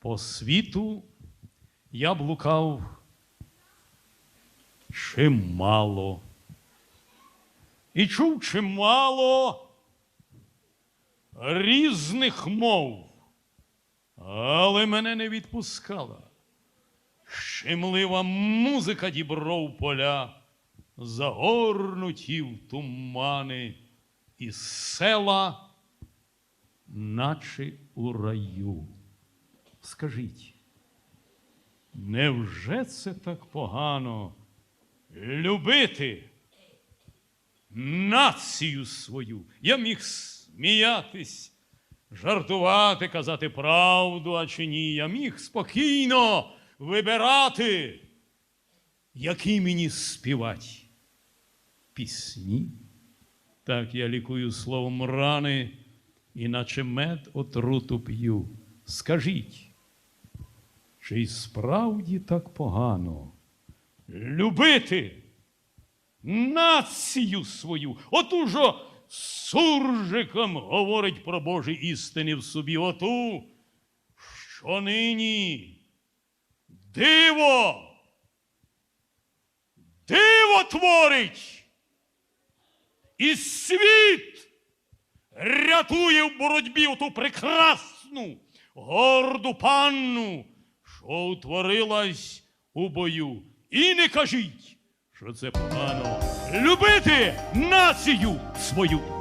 По світу я блукав чимало. І чув чимало різних мов, але мене не відпускала. Щемлива музика дібров поля, загорнуті в тумани, і села, наче у раю. Скажіть, невже це так погано любити націю свою? Я міг сміятись, жартувати, казати правду, а чи ні. Я міг спокійно вибирати, які мені співати пісні. Так я лікую словом рани, іначе мед отруту п'ю. Скажіть, чи й справді так погано? Любити націю свою? Отужо суржиком говорить про Божі істини в собі, оту, що нині? Диво, диво творить, і світ рятує в боротьбі оту прекрасну, горду панну, що утворилась у бою. І не кажіть, що це погано любити націю свою.